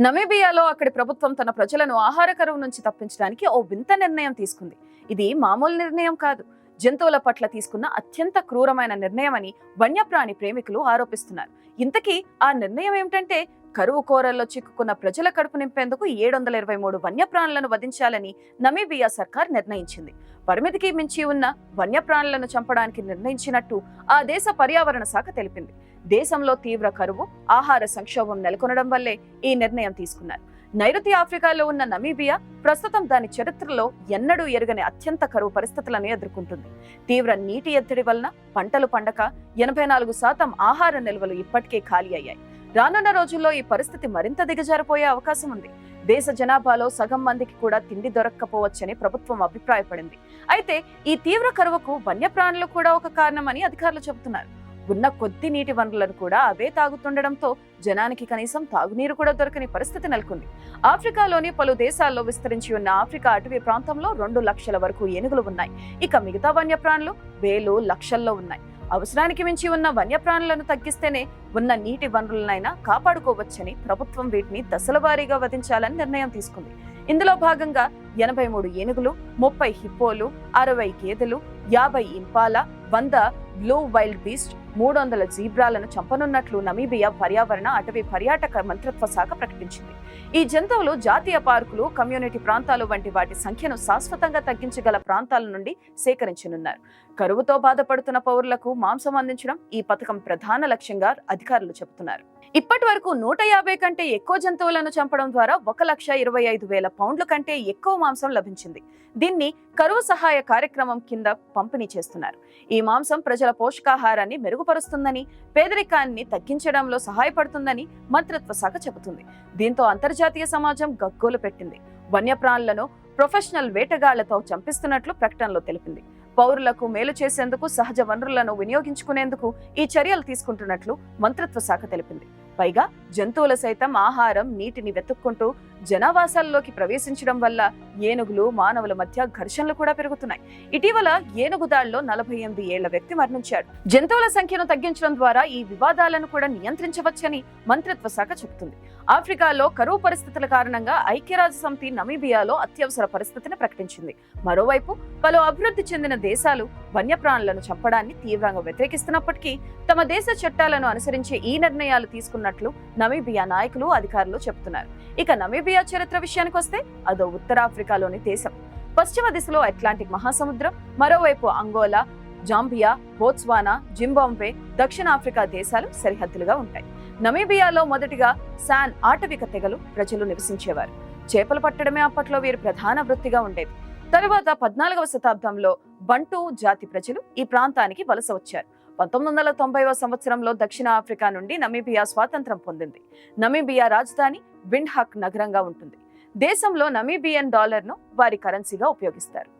నమీబియాలో అక్కడి ప్రభుత్వం తన ప్రజలను ఆహార కరువు నుంచి తప్పించడానికి ఓ వింత నిర్ణయం తీసుకుంది. ఇది మామూలు నిర్ణయం కాదు. జంతువుల పట్ల తీసుకున్న అత్యంత క్రూరమైన నిర్ణయమని వన్యప్రాణి ప్రేమికులు ఆరోపిస్తున్నారు. ఇంతకీ ఆ నిర్ణయం ఏమిటంటే కరువు కోరల్లో చిక్కుకున్న ప్రజల కడుపు నింపేందుకు ఏడు వందల ఇరవై మూడు వన్యప్రాణులను వధించాలని నమీబియా సర్కార్ నిర్ణయించింది. పరిమితికి మించి ఉన్న వన్యప్రాణులను చంపడానికి నిర్ణయించినట్టు ఆ దేశ పర్యావరణ శాఖ తెలిపింది. దేశంలో తీవ్ర కరువు ఆహార సంక్షోభం నెలకొనడం వల్లే ఈ నిర్ణయం తీసుకున్నారు. నైరుతి ఆఫ్రికాలో ఉన్న నమీబియా ప్రస్తుతం దాని చరిత్రలో ఎన్నడూ ఎరుగని అత్యంత కరువు పరిస్థితులను ఎదుర్కొంటుంది. తీవ్ర నీటి ఎత్తిడి వలన పంటలు పండక ఎనభై నాలుగు శాతం ఆహార నిల్వలు ఇప్పటికే ఖాళీ అయ్యాయి. రానున్న రోజుల్లో ఈ పరిస్థితి మరింత దిగజారిపోయే అవకాశం ఉంది. దేశ జనాభాలో సగం మందికి కూడా తిండి దొరక్కపోవచ్చని ప్రభుత్వం అభిప్రాయపడింది. అయితే ఈ తీవ్ర కరువుకు వన్యప్రాణులు కూడా ఒక కారణమని అధికారులు చెబుతున్నారు. ఉన్న కొద్ది నీటి వనరులను కూడా అవే తాగుతుండడంతో జనానికి కనీసం తాగునీరు కూడా దొరకని పరిస్థితి నెలకొంది. ఆఫ్రికాలోని పలు దేశాల్లో విస్తరించి ఉన్న ఆఫ్రికా అటవీ ప్రాంతంలో రెండు లక్షల వరకు ఏనుగులు ఉన్నాయి. ఇక మిగతా వన్యప్రాణులు వేలు లక్షల్లో ఉన్నాయి. అవసరానికి మించి ఉన్న వన్యప్రాణులను తగ్గిస్తేనే ఉన్న నీటి వనరులనైనా కాపాడుకోవచ్చని ప్రభుత్వం వీటిని దశల వారీగా వధించాలని నిర్ణయం తీసుకుంది. ఇందులో భాగంగా ఎనభై మూడు ఏనుగులు ముప్పై హిప్పోలు అరవై గేదెలు యాభై ఇంపాల వంద బ్లూ వైల్డ్ బీస్ట్ మూడు వందల జీబ్రాలను చంపనున్నట్లు నమీబియా పర్యావరణ అటవీ పర్యాటక మంత్రిత్వ శాఖ ప్రకటించింది. ఈ జంతువులు జాతీయ పార్కులు కమ్యూనిటీ ప్రాంతాలు వంటి వాటి సంఖ్యను శాశ్వతంగా తగ్గించగల ప్రాంతాల నుండి సేకరించనున్నారు. కరువుతో బాధపడుతున్న పౌరులకు మాంసం అందించడం ఈ పథకం ప్రధాన లక్ష్యంగా అధికారులు చెబుతున్నారు. ఇప్పటి వరకు నూట యాభై కంటే ఎక్కువ జంతువులను చంపడం ద్వారా ఒక లక్ష ఇరవై ఐదు వేల పౌండ్ల కంటే ఎక్కువ మాంసం లభించింది. దీన్ని కరువు సహాయ కార్యక్రమం కింద పంపిణీ చేస్తున్నారు. ఈ మాంసం ప్రజల పోషకాహారాన్ని మెరుగుపరుస్తుందని పేదరికాన్ని తగ్గించడంలో సహాయపడుతుందని మంత్రిత్వ శాఖ చెబుతుంది. దీంతో అంతర్జాతీయ సమాజం గగ్గోలు పెట్టింది. వన్యప్రాణులను ప్రొఫెషనల్ వేటగాళ్ళతో చంపిస్తున్నట్లు ప్రకటనలో తెలిపింది. పౌరులకు మేలు చేసేందుకు సహజ వనరులను వినియోగించుకునేందుకు ఈ చర్యలు తీసుకుంటున్నట్లు మంత్రిత్వ శాఖ తెలిపింది. పైగా జంతువులు సైతం ఆహారం నీటిని వెతుక్కుంటూ జనావాసాల్లోకి ప్రవేశించడం వల్ల ఏనుగులు మానవుల మధ్య ఘర్షణలు కూడా పెరుగుతున్నాయి. ఇటీవల ఏనుగు దాడిలో నలభై ఎనిమిది ఏళ్ళ వ్యక్తి మరణించాడు. జంతువుల సంఖ్యను తగ్గించడం ద్వారా ఈ వివాదాలను కూడా నియంత్రించవచ్చని మంత్రిత్వ శాఖ చెబుతుంది. ఆఫ్రికాలో కరువు పరిస్థితుల కారణంగా ఐక్యరాజ్య సమితి నమీబియాలో అత్యవసర పరిస్థితిని ప్రకటించింది. మరోవైపు పలు అభివృద్ధి చెందిన దేశాలు వన్యప్రాణులను చంపడాన్ని తీవ్రంగా వ్యతిరేకిస్తున్నప్పటికీ తమ దేశ చట్టాలను అనుసరించే ఈ నిర్ణయాలు తీసుకున్నట్లు నమీబియా నాయకులు అధికారులు చెబుతున్నారు. ఇక నమీబియా చరిత్ర విషయానికి వస్తే అదో ఉత్తరాఫ్రికాలోని దేశం. పశ్చిమ దిశలో అట్లాంటిక్ మహాసముద్రం మరోవైపు అంగోలా జాంబియా బోత్స్వానా జింబాంబే దక్షిణాఫ్రికా దేశాలు సరిహద్దులుగా ఉంటాయి. నమీబియాలో మొదటిగా శాన్ ఆటవిక తెగలు ప్రజలు నివసించేవారు. చేపలు పట్టడమే అప్పట్లో వీరి ప్రధాన వృత్తిగా ఉండేది. తరువాత పద్నాలుగవ శతాబ్దంలో బంటు జాతి ప్రజలు ఈ ప్రాంతానికి వలస వచ్చారు. పంతొమ్మిది వందల తొంభైవ సంవత్సరంలో దక్షిణ ఆఫ్రికా నుండి నమీబియా స్వాతంత్రం పొందింది. నమీబియా రాజధాని విండ్హాక్ నగరంగా ఉంటుంది. దేశంలో నమీబియన్ డాలర్ను వారి కరెన్సీగా ఉపయోగిస్తారు.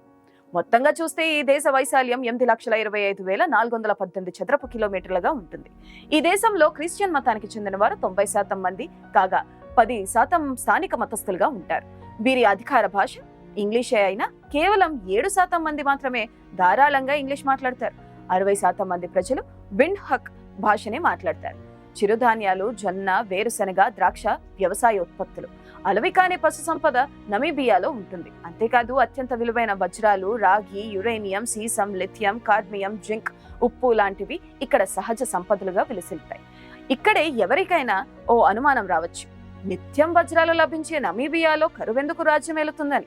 మొత్తంగా చూస్తే ఈ దేశ వైశాల్యం ఎనిమిది లక్షల ఇరవై ఐదు వేల నాలుగు వందల పద్దెనిమిది చదరపు కిలోమీటర్లుగా ఉంటుంది. ఈ దేశంలో క్రిస్టియన్ మతానికి చెందిన వారు తొంభై శాతం మంది కాగా పది శాతం స్థానిక మతస్థులుగా ఉంటారు. వీరి అధికార భాష ఇంగ్లీషే అయినా కేవలం ఏడు శాతం మంది మాత్రమే ధారాళంగా ఇంగ్లీష్ మాట్లాడతారు. అరవై శాతం మంది ప్రజలు విండ్ హక్ భాషనే మాట్లాడతారు. చిరుధాన్యాలు జొన్న వేరుశనగ ద్రాక్ష వ్యవసాయ ఉత్పత్తులు. అలవికాని పశు సంపద నమీబియాలో ఉంటుంది. అంతేకాదు అత్యంత విలువైన వజ్రాలు రాగి యురేనియం సీసం లిథియం కార్మియం జింక్ ఉప్పు లాంటివి ఇక్కడ సహజ సంపదలుగా విలసిల్తాయి ఇక్కడే ఎవరికైనా ఓ అనుమానం రావచ్చు. నిత్యం వజ్రాలు లభించే నమీబియాలో కరువెందుకు రాజ్యమేలుతుందని?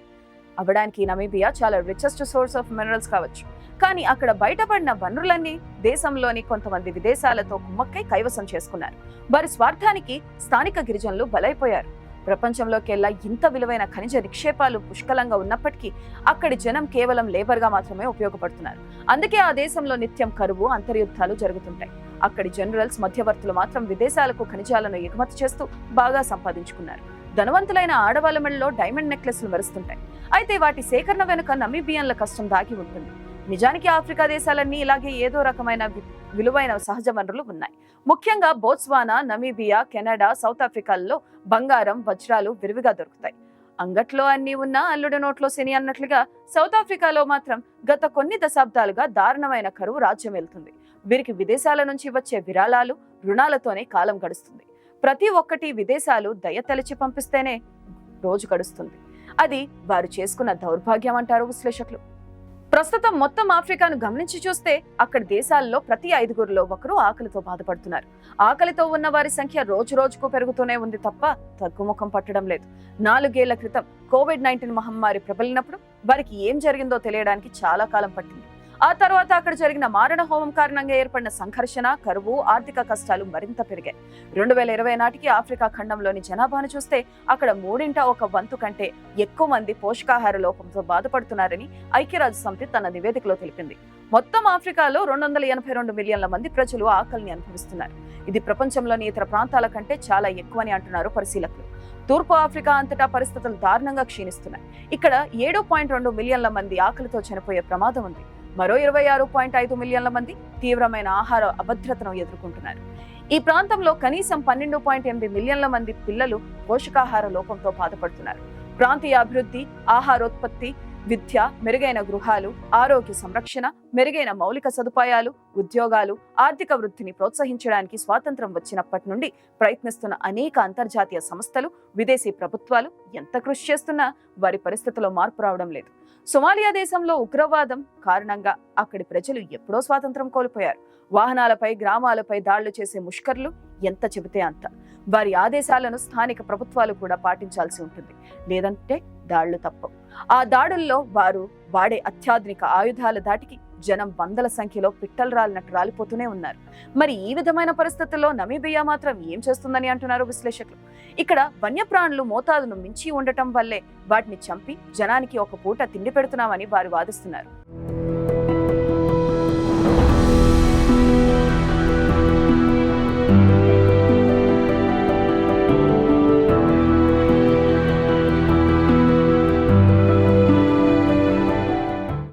అవడానికి నమీబియా చాలా రిచెస్ట్ సోర్స్ ఆఫ్ మినరల్స్ కావచ్చు. కానీ అక్కడ బయటపడిన వనరులన్నీ దేశంలోని కొంతమంది విదేశాలతో కుమ్మక్కై కైవసం చేసుకున్నారు. వారి స్వార్థానికి స్థానిక గిరిజనులు బలైపోయారు. ప్రపంచంలోకెల్లా ఇంత విలువైన ఖనిజ నిక్షేపాలు పుష్కలంగా ఉన్నప్పటికీ అక్కడి జనం కేవలం లేబర్గా మాత్రమే ఉపయోగపడుతున్నారు. అందుకే ఆ దేశంలో నిత్యం కరువు అంతర్యుద్ధాలు జరుగుతుంటాయి. అక్కడి జనరల్స్ మధ్యవర్తులు మాత్రం విదేశాలకు ఖనిజాలను ఎగుమతి చేస్తూ బాగా సంపాదించుకున్నారు. ధనవంతులైన ఆడవాళ్ళ మెడలో డైమండ్ నెక్లెస్లు మెరుస్తుంటాయి. అయితే వాటి సేకరణ వెనుక నమీబియన్ల కష్టం దాగి ఉంటుంది. నిజానికి ఆఫ్రికా దేశాలన్నీ ఇలాగే ఏదో రకమైన వి- విలువైన సహజ వనరులు ఉన్నాయి. ముఖ్యంగా బోత్స్వానా నమీబియా కెనడా సౌత్ ఆఫ్రికాల్లో బంగారం వజ్రాలు విరివిగా దొరుకుతాయి. అంగట్లో అన్ని ఉన్నా అల్లుడు నోట్లో శని అన్నట్లుగా సౌత్ ఆఫ్రికాలో మాత్రం గత కొన్ని దశాబ్దాలుగా దారుణమైన కరువు రాజ్యం వెళ్తుంది. వీరికి విదేశాల నుంచి వచ్చే విరాళాలు రుణాలతోనే కాలం గడుస్తుంది. ప్రతి ఒక్కటి విదేశాలు దయ తలచి పంపిస్తేనే రోజు గడుస్తుంది. అది వారు చేసుకున్న దౌర్భాగ్యం అంటారు విశ్లేషకులు. ప్రస్తుతం మొత్తం ఆఫ్రికాను గమనించి చూస్తే అక్కడ దేశాల్లో ప్రతి ఐదుగురిలో ఒకరు ఆకలితో బాధపడుతున్నారు. ఆకలితో ఉన్న వారి సంఖ్య రోజు రోజుకు పెరుగుతూనే ఉంది తప్ప తగ్గుముఖం పట్టడం లేదు. నాలుగేళ్ళ క్రితం కోవిడ్ నైన్టీన్ మహమ్మారి ప్రబలినప్పుడు వారికి ఏం జరిగిందో తెలియడానికి చాలా కాలం పట్టింది. ఆ తర్వాత అక్కడ జరిగిన మారణ హోమం కారణంగా ఏర్పడిన సంఘర్షణ కరువు ఆర్థిక కష్టాలు మరింత పెరిగాయి. రెండు వేల ఇరవై నాటికి ఆఫ్రికా ఖండంలోని జనాభాను చూస్తే అక్కడ మూడింట ఒక వంతు కంటే ఎక్కువ మంది పోషకాహార లోపంతో బాధపడుతున్నారని ఐక్యరాజ్య సమితి తన నివేదికలో తెలిపింది. మొత్తం ఆఫ్రికాలో రెండు వందల ఎనభై రెండు మిలియన్ల మంది ప్రజలు ఆకలిని అనుభవిస్తున్నారు. ఇది ప్రపంచంలోని ఇతర ప్రాంతాల కంటే చాలా ఎక్కువని అంటున్నారు పరిశీలకులు. తూర్పు ఆఫ్రికా అంతటా పరిస్థితులు దారుణంగా క్షీణిస్తున్నాయి. ఇక్కడ ఏడు పాయింట్ రెండు మిలియన్ల మంది ఆకలితో చనిపోయే ప్రమాదం ఉంది. మరో ఇరవై ఆరు పాయింట్ ఐదు మిలియన్ల మంది తీవ్రమైన ఆహార అభద్రతను ఎదుర్కొంటున్నారు. ఈ ప్రాంతంలో కనీసం పన్నెండు పాయింట్ ఎనిమిది మిలియన్ల మంది పిల్లలు పోషకాహార లోపంతో బాధపడుతున్నారు. ప్రాంతీయ అభివృద్ధి ఆహారోత్పత్తి విద్య మెరుగైన గృహాలు ఆరోగ్య సంరక్షణ మెరుగైన మౌలిక సదుపాయాలు ఉద్యోగాలు ఆర్థిక వృద్ధిని ప్రోత్సహించడానికి స్వాతంత్రం వచ్చినప్పటి నుండి ప్రయత్నిస్తున్న అనేక అంతర్జాతీయ సంస్థలు విదేశీ ప్రభుత్వాలు ఎంత కృషి చేస్తున్నా వారి పరిస్థితిలో మార్పు రావడం లేదు. సొమాలియా దేశంలో ఉగ్రవాదం కారణంగా అక్కడి ప్రజలు ఎప్పుడో స్వాతంత్రం కోల్పోయారు. వాహనాలపై గ్రామాలపై దాడులు చేసే ముష్కర్లు ఎంత చెబితే అంత. వారి ఆదేశాలను స్థానిక ప్రభుత్వాలు కూడా పాటించాల్సి ఉంటుంది. లేదంటే దాడులు తప్పవు. ఆ దాడుల్లో వారు వాడే అత్యాధునిక ఆయుధాల దాటికి జనం వందల సంఖ్యలో పిట్టలు రాలినట్టు రాలిపోతూనే ఉన్నారు. మరి ఈ విధమైన పరిస్థితుల్లో నమీబియా మాత్రం ఏం చేస్తుందని అంటున్నారు విశ్లేషకులు. ఇక్కడ వన్యప్రాణులు మోతాదును మించి ఉండటం వల్లే వాటిని చంపి జనానికి ఒక పూట తిండి పెడుతున్నామని వారు వాదిస్తున్నారు.